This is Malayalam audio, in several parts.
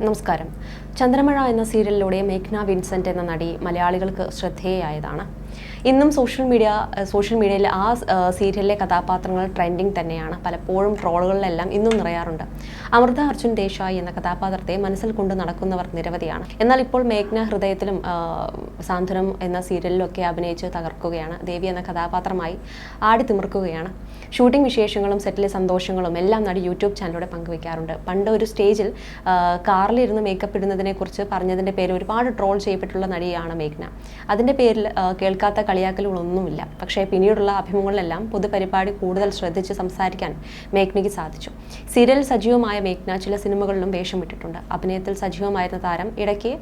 നമസ്കാരം. ചന്ദ്രമഴ എന്ന സീരിയലിലൂടെ മേഘ്ന വിൻസെന്റ് എന്ന നടി മലയാളികൾക്ക് ശ്രദ്ധേയായതാണ്. ഇന്നും സോഷ്യൽ മീഡിയ സോഷ്യൽ മീഡിയയിൽ ആ സീരിയലിലെ കഥാപാത്രങ്ങൾ ട്രെൻഡിങ് തന്നെയാണ്. പലപ്പോഴും ട്രോളുകളിലെല്ലാം ഇന്നും നിറയാറുണ്ട്. അമൃത അർജുൻ ദേശായി എന്ന കഥാപാത്രത്തെ മനസ്സിൽ കൊണ്ട് നടക്കുന്നവർ നിരവധിയാണ്. എന്നാൽ ഇപ്പോൾ മേഘ്ന ഹൃദയത്തിലും സാന്ത്വനം എന്ന സീരിയലിലൊക്കെ അഭിനയിച്ച് തകർക്കുകയാണ്. ദേവി എന്ന കഥാപാത്രമായി ആടി തിമിർക്കുകയാണ്. ഷൂട്ടിംഗ് വിശേഷങ്ങളും സെറ്റിലെ സന്തോഷങ്ങളും എല്ലാം നടി യൂട്യൂബ് ചാനലിലൂടെ പങ്കുവയ്ക്കാറുണ്ട്. പണ്ട് ഒരു സ്റ്റേജിൽ കാറിലിരുന്ന് മേക്കപ്പ് ഇടുന്നതിനെക്കുറിച്ച് പറഞ്ഞതിന്റെ പേരിൽ ഒരുപാട് ട്രോൾ ചെയ്യപ്പെട്ടുള്ള നടിയാണ് മേഘ്ന. അതിന്റെ പേരിൽ ആ, കേൾക്കാത്ത കളിയാക്കലുകളൊന്നുമില്ല. പക്ഷേ പിന്നീടുള്ള അഭിമുഖങ്ങളിലെല്ലാം പൊതുപരിപാടി കൂടുതൽ ശ്രദ്ധിച്ച് സംസാരിക്കാൻ മേഘ്നയ്ക്ക് സാധിച്ചു. സീരിയൽ സജീവമായ മേഘ്ന ചില സിനിമകളിലും വേഷം വിട്ടിട്ടുണ്ട് അഭിനയത്തിൽ സജീവമായിരുന്ന താരം ഇടയ്ക്ക്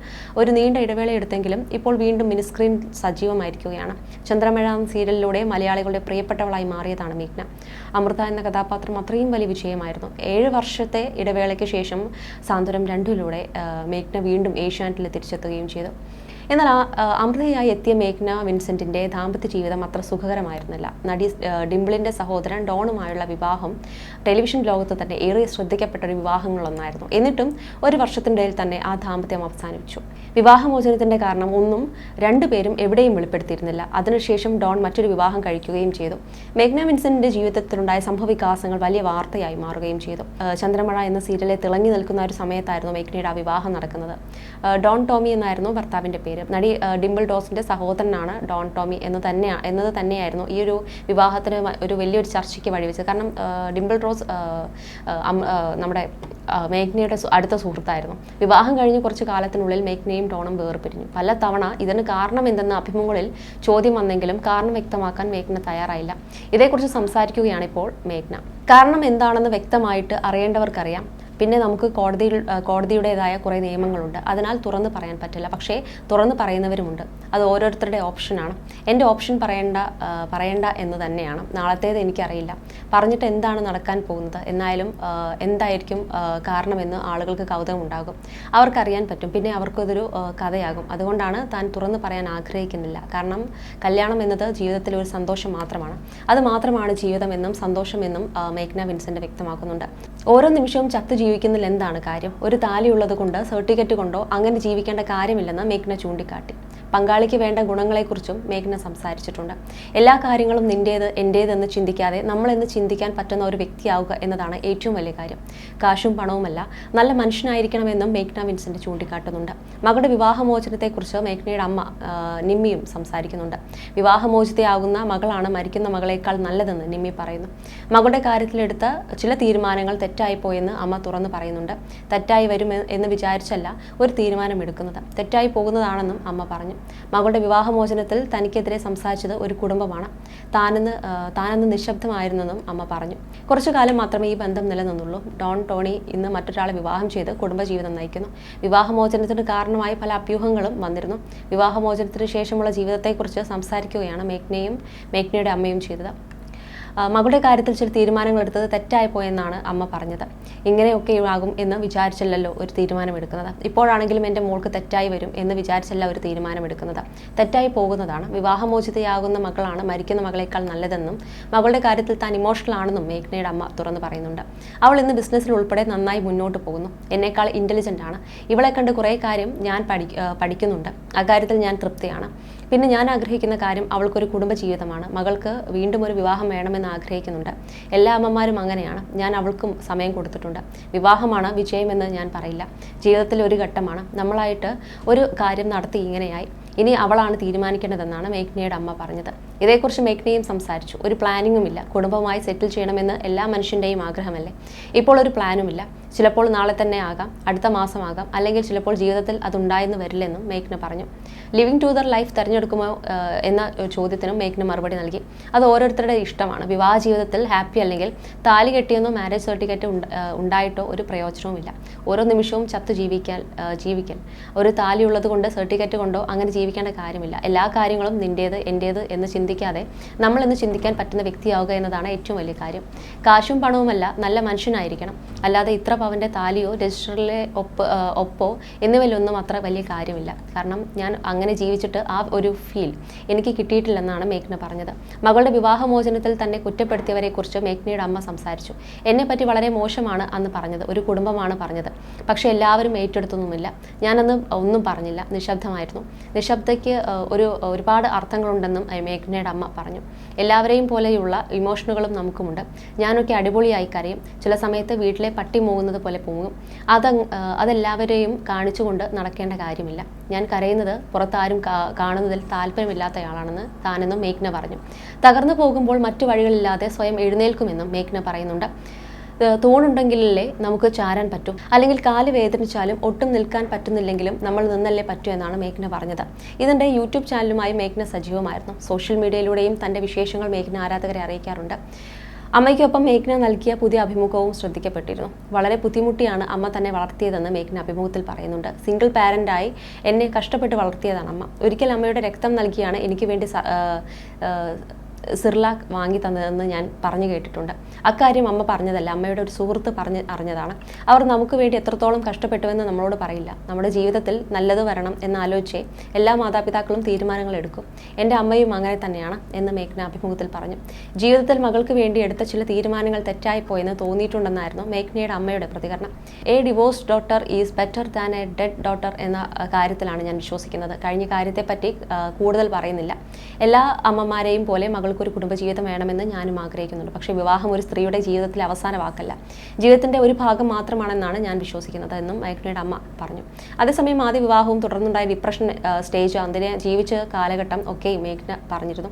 ഒരു നീണ്ട ഇടവേള എടുത്തെങ്കിലും ഇപ്പോൾ വീണ്ടും മിനിസ്ക്രീൻ സജീവമായിരിക്കുകയാണ്. ചന്ദ്രമഴ സീരിയലിലൂടെ മലയാളികളുടെ പ്രിയപ്പെട്ടവളായി മാറിയതാണ് മേഘ്ന. അമൃത എന്ന കഥാപാത്രം അത്രയും വലിയ വിജയമായിരുന്നു. ഏഴ് വർഷത്തെ ഇടവേളയ്ക്ക് ശേഷം സാന്ത്വനം രണ്ടിലൂടെ മേഘ്ന വീണ്ടും ഏഷ്യാനെറ്റിൽ തിരിച്ചെത്തുകയും ചെയ്തു. എന്നാൽ അമൃതയായി എത്തിയ മേഘ്ന വിൻസെന്റിന്റെ ദാമ്പത്യ ജീവിതം അത്ര സുഖകരമായിരുന്നില്ല. നടി ഡിംപിളിന്റെ സഹോദരൻ ഡോണുമായുള്ള വിവാഹം ടെലിവിഷൻ ലോകത്ത് തന്നെ ഏറെ ശ്രദ്ധിക്കപ്പെട്ട ഒരു വിവാഹങ്ങളൊന്നായിരുന്നു. എന്നിട്ടും ഒരു വർഷത്തിനിടയിൽ തന്നെ ആ ദാമ്പത്യം അവസാനിപ്പിച്ചു. വിവാഹമോചനത്തിന്റെ കാരണം ഒന്നും രണ്ടുപേരും എവിടെയും വെളിപ്പെടുത്തിയിരുന്നില്ല. അതിനുശേഷം ഡോൺ മറ്റൊരു വിവാഹം കഴിക്കുകയും ചെയ്തു. മേഘ്ന വിൻസെന്റിന്റെ ജീവിതത്തിലുണ്ടായ സംഭവവികാസങ്ങൾ വലിയ വാർത്തയായി മാറുകയും ചെയ്തു. ചന്ദ്രമഴ എന്ന സീരിയലിൽ തിളങ്ങി നിൽക്കുന്ന ഒരു സമയത്തായിരുന്നു മേഘ്നയുടെ ആ വിവാഹം നടക്കുന്നത്. ഡോൺ ടോമി എന്നായിരുന്നു ഭർത്താവിന്റെ പേര്. നടി ആ, ഡിംപിൾ ഡോസിന്റെ സഹോദരനാണ് ഡോൺ ടോമി എന്ന് തന്നെയാണ് എന്നത് തന്നെയായിരുന്നു ഈ ഒരു വിവാഹത്തിന് ഒരു വലിയൊരു ചർച്ചയ്ക്ക് വഴിവെച്ചത്. കാരണം ഡിംപിൾ ആ, നമ്മുടെ മേഘ്നയുടെ അടുത്ത സുഹൃത്തായിരുന്നു. വിവാഹം കഴിഞ്ഞ് കുറച്ച് കാലത്തിനുള്ളിൽ മേഘ്നയും ഡോണും വേർപിരിഞ്ഞു. പല തവണ ഇതിന് കാരണം എന്തെന്ന് അഭിമുഖങ്ങളിൽ ചോദ്യം വന്നെങ്കിലും കാരണം വ്യക്തമാക്കാൻ മേഘ്ന തയ്യാറായില്ല. ഇതേക്കുറിച്ച് സംസാരിക്കുകയാണ് ഇപ്പോൾ മേഘ്ന. കാരണം എന്താണെന്ന് വ്യക്തമായിട്ട് അറിയേണ്ടവർക്കറിയാം. പിന്നെ നമുക്ക് കോടതിയിൽ കോടതിയുടേതായ കുറേ നിയമങ്ങളുണ്ട്. അതിനാൽ തുറന്ന് പറയാൻ പറ്റില്ല. പക്ഷേ തുറന്ന് പറയുന്നവരുമുണ്ട്. അത് ഓരോരുത്തരുടെ ഓപ്ഷനാണ് എന്റെ ഓപ്ഷൻ പറയേണ്ട പറയേണ്ട എന്ന് തന്നെയാണ്. നാളത്തേത് എനിക്കറിയില്ല. പറഞ്ഞിട്ട് എന്താണ് നടക്കാൻ പോകുന്നത്? എന്നാലും എന്തായിരിക്കും കാരണമെന്ന് ആളുകൾക്ക് കൗതുകം ഉണ്ടാകും അവർക്കറിയാൻ പറ്റും. പിന്നെ അവർക്കതൊരു കഥയാകും. അതുകൊണ്ടാണ് താൻ തുറന്ന് പറയാൻ ആഗ്രഹിക്കുന്നില്ല. കാരണം കല്യാണം എന്നത് ജീവിതത്തിലെ ഒരു സന്തോഷം മാത്രമാണ്. അത് മാത്രമാണ് ജീവിതമെന്നും സന്തോഷമെന്നും മേഘ്ന വിൻസെന്റ് വ്യക്തമാക്കുന്നുണ്ട്. ഓരോ നിമിഷവും ചത്ത് ജീവിക്കുന്നതിൽ എന്താണ് കാര്യം? ഒരു താലിയുള്ളത് കൊണ്ട് സർട്ടിഫിക്കറ്റ് കൊണ്ടോ അങ്ങനെ ജീവിക്കേണ്ട കാര്യമില്ലെന്ന് മേഘ്ന ചൂണ്ടിക്കാട്ടി. പങ്കാളിക്ക് വേണ്ട ഗുണങ്ങളെക്കുറിച്ചും മേഘ്ന സംസാരിച്ചിട്ടുണ്ട്. എല്ലാ കാര്യങ്ങളും നിന്റേത് എന്റേതെന്ന് ചിന്തിക്കാതെ നമ്മളെന്ന് ചിന്തിക്കാൻ പറ്റുന്ന ഒരു വ്യക്തിയാവുക എന്നതാണ് ഏറ്റവും വലിയ കാര്യം. കാശും പണവുമല്ല നല്ല മനുഷ്യനായിരിക്കണമെന്നും മേഘ്ന വിൻസെന്റ് ചൂണ്ടിക്കാട്ടുന്നുണ്ട്. മകളുടെ വിവാഹമോചനത്തെക്കുറിച്ച് മേഘ്നയുടെ അമ്മ നിമ്മിയും സംസാരിക്കുന്നുണ്ട്. വിവാഹമോചിതയാകുന്ന മകളാണ് മരിക്കുന്ന മകളേക്കാൾ നല്ലതെന്ന് നിമ്മി പറയുന്നു. മകളുടെ കാര്യത്തിലെടുത്ത ചില തീരുമാനങ്ങൾ തെറ്റായിപ്പോയെന്ന് അമ്മ തുറന്നു പറയുന്നുണ്ട്. തെറ്റായി വരും എന്ന് വിചാരിച്ചല്ല ഒരു തീരുമാനം എടുക്കുന്നത് തെറ്റായി പോകുന്നതാണെന്നും അമ്മ പറഞ്ഞു. മകളുടെ വിവാഹമോചനത്തിൽ തനിക്കെതിരെ സംസാരിച്ചത് ഒരു കുടുംബമാണ്. താനെന്ന് താനെന്ന് നിശബ്ദമായിരുന്നെന്നും അമ്മ പറഞ്ഞു. കുറച്ചു കാലം മാത്രമേ ഈ ബന്ധം നിലനിന്നുള്ളൂ. ഡോൺ ടോണി ഇന്ന് മറ്റൊരാളെ വിവാഹം ചെയ്ത് കുടുംബജീവിതം നയിക്കുന്നു. വിവാഹമോചനത്തിന് കാരണമായി പല അഭ്യൂഹങ്ങളും വന്നിരുന്നു. വിവാഹമോചനത്തിന് ശേഷമുള്ള ജീവിതത്തെക്കുറിച്ച് സംസാരിക്കുകയാണ് മേഘ്നയും മേഘ്നയുടെ അമ്മയും ചെയ്തത്. മകളുടെ കാര്യത്തിൽ ചില തീരുമാനങ്ങൾ എടുത്തത് തെറ്റായി പോയെന്നാണ് അമ്മ പറഞ്ഞത്. ഇങ്ങനെയൊക്കെ ആകും എന്ന് വിചാരിച്ചല്ലോ ഒരു തീരുമാനം എടുക്കുന്നത് ഇപ്പോഴാണെങ്കിലും എന്റെ മോൾക്ക് തെറ്റായി വരും എന്ന് വിചാരിച്ചല്ല ഒരു തീരുമാനം എടുക്കുന്നത് തെറ്റായി പോകുന്നതാണ്. വിവാഹമോചിതയാകുന്ന മകളാണ് മരിക്കുന്ന മകളേക്കാൾ നല്ലതെന്നും മകളുടെ കാര്യത്തിൽ താൻ ഇമോഷണൽ ആണെന്നും മേഘ്നയുടെ അമ്മ തുറന്നു പറയുന്നുണ്ട്. അവൾ ഇന്ന് ബിസിനസ്സിൽ ഉൾപ്പെടെ നന്നായി മുന്നോട്ട് പോകുന്നു. എന്നേക്കാൾ ഇന്റലിജന്റ് ആണ്. ഇവളെ കണ്ട് കുറേ കാര്യം ഞാൻ പഠി പഠിക്കുന്നുണ്ട്. അക്കാര്യത്തിൽ ഞാൻ തൃപ്തിയാണ്. പിന്നെ ഞാൻ ആഗ്രഹിക്കുന്ന കാര്യം അവൾക്കൊരു കുടുംബ ജീവിതമാണ് മകൾക്ക് വീണ്ടും ഒരു വിവാഹം വേണമെന്ന് ആഗ്രഹിക്കുന്നുണ്ട്. എല്ലാ അമ്മമാരും അങ്ങനെയാണ്. ഞാൻ അവൾക്കും സമയം കൊടുത്തിട്ടുണ്ട്. വിവാഹമാണ് വിജയമെന്ന് ഞാൻ പറയില്ല. ജീവിതത്തിൽ ഒരു ഘട്ടമാണ്. നമ്മളായിട്ട് ഒരു കാര്യം നടത്തി ഇങ്ങനെയായി. ഇനി അവളാണ് തീരുമാനിക്കേണ്ടതെന്നാണ് മേഘ്നയുടെ അമ്മ പറഞ്ഞത്. ഇതേക്കുറിച്ച് മേഘ്നയും സംസാരിച്ചു. ഒരു പ്ലാനിങ്ങും ഇല്ല. കുടുംബമായി സെറ്റിൽ ചെയ്യണമെന്ന് എല്ലാ മനുഷ്യന്റെയും ആഗ്രഹമല്ലേ? ഇപ്പോൾ ഒരു പ്ലാനുമില്ല ചിലപ്പോൾ നാളെ തന്നെ ആകാം അടുത്ത മാസമാകാം അല്ലെങ്കിൽ ചിലപ്പോൾ ജീവിതത്തിൽ അതുണ്ടായെന്ന് വരില്ലെന്നും മേഘ്ന പറഞ്ഞു. ലിവിങ് ടു ദർ ലൈഫ് തിരഞ്ഞെടുക്കുമോ എന്ന ചോദ്യത്തിനും മേഘ്ന മറുപടി നൽകി. അത് ഓരോരുത്തരുടെ ഇഷ്ടമാണ്. വിവാഹ ജീവിതത്തിൽ ഹാപ്പി അല്ലെങ്കിൽ താലി കെട്ടിയെന്നോ മാരേജ് സർട്ടിഫിക്കറ്റ് ഉണ്ടായിട്ടോ ഒരു പ്രയോജനവുമില്ല. ഓരോ നിമിഷവും ചത്തു ജീവിക്കാൻ ജീവിക്കൽ. ഒരു താലി ഉള്ളത് കൊണ്ട് സർട്ടിഫിക്കറ്റ് കൊണ്ടോ അങ്ങനെ ജീവിക്കേണ്ട കാര്യമില്ല. എല്ലാ കാര്യങ്ങളും നിന്റേത് എന്റേത് എന്ന് ചിന്തിക്കാതെ നമ്മൾ എന്ന് ചിന്തിക്കാൻ പറ്റുന്ന വ്യക്തിയാവുക എന്നതാണ് ഏറ്റവും വലിയ കാര്യം. കാശും പണവുമല്ല നല്ല മനുഷ്യനായിരിക്കണം. അല്ലാതെ ഇത്ര പവന്റെ താലിയോ രജിസ്റ്ററിലെ ഒപ്പ് ഒപ്പോ എന്നിവയിലൊന്നും അത്ര വലിയ കാര്യമില്ല. കാരണം ഞാൻ അങ്ങനെ ജീവിച്ചിട്ട് ആ ഒരു ഫീൽ എനിക്ക് കിട്ടിയിട്ടില്ലെന്നാണ് മേഘ്ന പറഞ്ഞത്. മകളുടെ വിവാഹമോചനത്തിൽ തന്നെ കുറ്റപ്പെടുത്തിയവരെക്കുറിച്ച് മേഘ്നയുടെ അമ്മ സംസാരിച്ചു. എന്നെപ്പറ്റി വളരെ മോശമാണ് അന്ന് പറഞ്ഞത്. ഒരു കുടുംബമാണ് പറഞ്ഞത്. പക്ഷേ എല്ലാവരും ഏറ്റെടുത്തൊന്നുമില്ല. ഞാനന്ന് ഒന്നും പറഞ്ഞില്ല. നിശബ്ദമായിരുന്നു. നിശബ്ദയ്ക്ക് ഒരു ഒരുപാട് അർത്ഥങ്ങളുണ്ടെന്നും മേഘ്നയുടെ അമ്മ പറഞ്ഞു. എല്ലാവരെയും പോലെയുള്ള ഇമോഷനുകളും നമുക്കുമുണ്ട്. ഞാനൊക്കെ അടിപൊളിയായി കരയും. ചില സമയത്ത് വീട്ടിലെ പട്ടി പോലെ പോകും അത് അതെല്ലാവരെയും കാണിച്ചുകൊണ്ട് നടക്കേണ്ട കാര്യമില്ല. ഞാൻ കരയുന്നത് പുറത്താരും കാണുന്നതിൽ താല്പര്യമില്ലാത്തയാളാണെന്ന് താനെന്നും മേഘ്ന പറഞ്ഞു. തകർന്നു പോകുമ്പോൾ മറ്റു വഴികളില്ലാതെ സ്വയം എഴുന്നേൽക്കുമെന്നും മേഘ്ന പറയുന്നുണ്ട്. തോണുണ്ടെങ്കിലല്ലേ നമുക്ക് ചാരാൻ പറ്റും. അല്ലെങ്കിൽ കാൽ വേദനിച്ചാലും ഒട്ടും നിൽക്കാൻ പറ്റുന്നില്ലെങ്കിലും നമ്മൾ നിന്നല്ലേ പറ്റൂ എന്നാണ് മേഘ്ന പറഞ്ഞത്. ഇതിന്റെ യൂട്യൂബ് ചാനലുമായി മേഘ്ന സജീവമായിരുന്നു. സോഷ്യൽ മീഡിയയിലൂടെയും തന്റെ വിശേഷങ്ങൾ മേഘ്ന ആരാധകരെ അറിയിക്കാറുണ്ട്. അമ്മയ്ക്കൊപ്പം മേഘ്ന നൽകിയ പുതിയ അഭിമുഖവും ശ്രദ്ധിക്കപ്പെട്ടിരുന്നു. വളരെ ബുദ്ധിമുട്ടിയാണ് അമ്മ തന്നെ വളർത്തിയതെന്ന് മേഘ്ന അഭിമുഖത്തിൽ പറയുന്നുണ്ട്. സിംഗിൾ പാരന്റായി എന്നെ കഷ്ടപ്പെട്ട് വളർത്തിയതാണ് അമ്മ. ഒരിക്കൽ അമ്മയുടെ രക്തം നൽകിയാണ് എനിക്ക് വേണ്ടി സിർലാക്ക് വാങ്ങി തന്നതെന്ന് ഞാൻ പറഞ്ഞു കേട്ടിട്ടുണ്ട്. അക്കാര്യം അമ്മ പറഞ്ഞതല്ല. അമ്മയുടെ ഒരു സുഹൃത്ത് പറഞ്ഞ് അറിഞ്ഞതാണ്. അവർ നമുക്ക് വേണ്ടി എത്രത്തോളം കഷ്ടപ്പെട്ടുവെന്ന് നമ്മളോട് പറയില്ല. നമ്മുടെ ജീവിതത്തിൽ നല്ലത് വരണം എന്നാലോചിച്ചേ എല്ലാ മാതാപിതാക്കളും തീരുമാനങ്ങൾ എടുക്കും. എന്റെ അമ്മയും അങ്ങനെ തന്നെയാണ് എന്ന് മേഘ്ന അഭിമുഖത്തിൽ പറഞ്ഞു. ജീവിതത്തിൽ മകൾക്ക് വേണ്ടി എടുത്ത ചില തീരുമാനങ്ങൾ തെറ്റായി പോയെന്ന് തോന്നിയിട്ടുണ്ടെന്നായിരുന്നു മേഘ്നയുടെ അമ്മയുടെ പ്രതികരണം. A divorce daughter is better than a dead daughter എന്ന കാര്യത്തിലാണ് ഞാൻ വിശ്വസിക്കുന്നത്. കഴിഞ്ഞ കാര്യത്തെപ്പറ്റി കൂടുതൽ പറയുന്നില്ല. എല്ലാ അമ്മമാരെയും പോലെ മകൾക്കൊരു കുടുംബജീവിതം വേണമെന്ന് ഞാനും ആഗ്രഹിക്കുന്നുണ്ട്. പക്ഷേ വിവാഹം ഒരു സ്ത്രീയുടെ ജീവിതത്തിലെ അവസാന വാക്കല്ല. ജീവിതത്തിന്റെ ഒരു ഭാഗം മാത്രമാണെന്നാണ് ഞാൻ വിശ്വസിക്കുന്നത് എന്നും മേഘ്നയുടെ അമ്മ പറഞ്ഞു. അതേസമയം ആദ്യ വിവാഹവും തുടർന്നുണ്ടായ ഡിപ്രഷൻ സ്റ്റേജ് അതിനെ ജീവിച്ച കാലഘട്ടം ഒക്കെ മേഘ്ന പറഞ്ഞിരുന്നു.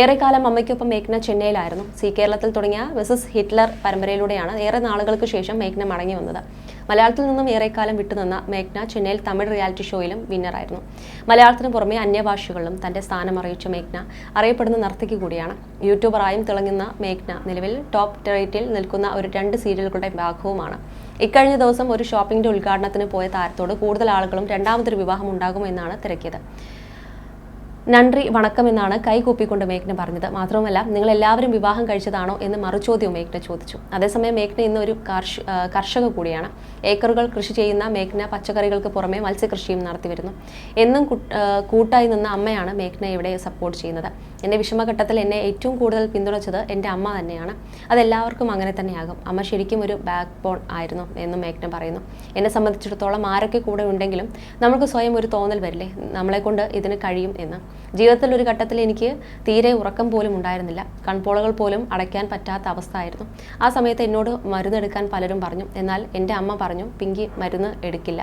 ഏറെക്കാലം അമ്മയ്ക്കൊപ്പം മേഘ്ന ചെന്നൈയിലായിരുന്നു. സി കേരളത്തിൽ തുടങ്ങിയ മിസസ് ഹിറ്റ്ലർ പരമ്പരയിലൂടെയാണ് ഏറെ നാളുകൾക്ക് ശേഷം മേഘ്ന മടങ്ങി വന്നത്. മലയാളത്തിൽ നിന്നും ഏറെക്കാലം വിട്ടുനിന്ന മേഘ്ന ചെന്നൈയിൽ തമിഴ് റിയാലിറ്റി ഷോയിലും വിന്നറായിരുന്നു മലയാളത്തിന് പുറമെ അന്യഭാഷകളിലും തന്റെ സ്ഥാനം അറിയിച്ച മേഘ്ന അറിയപ്പെടുന്ന നർത്തകി കൂടിയാണ്. യൂട്യൂബറായും തിളങ്ങുന്ന മേഘ്ന നിലവിൽ ടോപ്പ് റേറ്റിൽ നിൽക്കുന്ന ഒരു രണ്ട് സീരിയലുകളുടെ ഭാഗവുമാണ്. ഇക്കഴിഞ്ഞ ദിവസം ഒരു ഷോപ്പിംഗിന്റെ ഉദ്ഘാടനത്തിന് പോയ താരത്തോട് കൂടുതൽ ആളുകളും രണ്ടാമതൊരു വിവാഹം ഉണ്ടാകുമെന്നാണ് തിരക്കിയത്. നன்றി വണക്കം എന്നാണ് കൈകൂപ്പിക്കൊണ്ട് മേഘ്ന പറഞ്ഞത്. മാത്രവുമല്ല നിങ്ങൾ എല്ലാവരും വിവാഹം കഴിച്ചതാണോ എന്ന് മറുചോദ്യം മേഘ്ന ചോദിച്ചു. അതേസമയം മേഘ്ന ഇന്ന് ഒരു കർഷക കൂടിയാണ്. ഏക്കറുകൾ കൃഷി ചെയ്യുന്ന മേഘ്ന പച്ചക്കറികൾക്ക് പുറമെ മത്സ്യകൃഷിയും നടത്തി വരുന്നു. എന്നും കൂട്ടായി നിന്ന അമ്മയാണ് മേഘ്ന ഇവിടെ സപ്പോർട്ട് ചെയ്യുന്നത്. എന്റെ വിഷമഘട്ടത്തിൽ എന്നെ ഏറ്റവും കൂടുതൽ പിന്തുണച്ചത് എന്റെ അമ്മ തന്നെയാണ്. അതെല്ലാവർക്കും അങ്ങനെ തന്നെയാകും. അമ്മ ശരിക്കും ഒരു ബാക്ക് ബോൺ ആയിരുന്നു എന്നും മേഘ്ന പറയുന്നു. എന്നെ സംബന്ധിച്ചിടത്തോളം ആരൊക്കെ കൂടെ ഉണ്ടെങ്കിലും നമുക്ക് സ്വയം ഒരു തോന്നൽ വരില്ലേ? നമ്മളെ കൊണ്ട് ഇതിന് കഴിയും എന്ന്. ജീവിതത്തിൽ ഒരു ഘട്ടത്തിൽ എനിക്ക് തീരെ ഉറക്കം പോലും ഉണ്ടായിരുന്നില്ല. കൺപോളകൾ പോലും അടയ്ക്കാൻ പറ്റാത്ത അവസ്ഥ ആയിരുന്നു ആ സമയത്ത് എന്നോട് മരുന്നെടുക്കാൻ പലരും പറഞ്ഞു. എന്നാൽ എന്റെ അമ്മ പറഞ്ഞു പിങ്കി മരുന്ന് എടുക്കില്ല.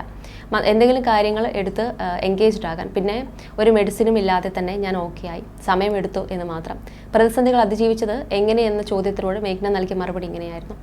എന്തെങ്കിലും കാര്യങ്ങൾ എടുത്ത് എൻഗേജ്ഡ് ആകാൻ. പിന്നെ ഒരു മെഡിസിനും ഇല്ലാതെ തന്നെ ഞാൻ ഓക്കെ ആയി. സമയമെടുത്തു എന്ന് മാത്രം. പ്രതിസന്ധികൾ അതിജീവിച്ചത് എങ്ങനെയെന്ന ചോദ്യത്തിനോട് മേഘ്ന നൽകിയ മറുപടി ഇങ്ങനെയായിരുന്നു.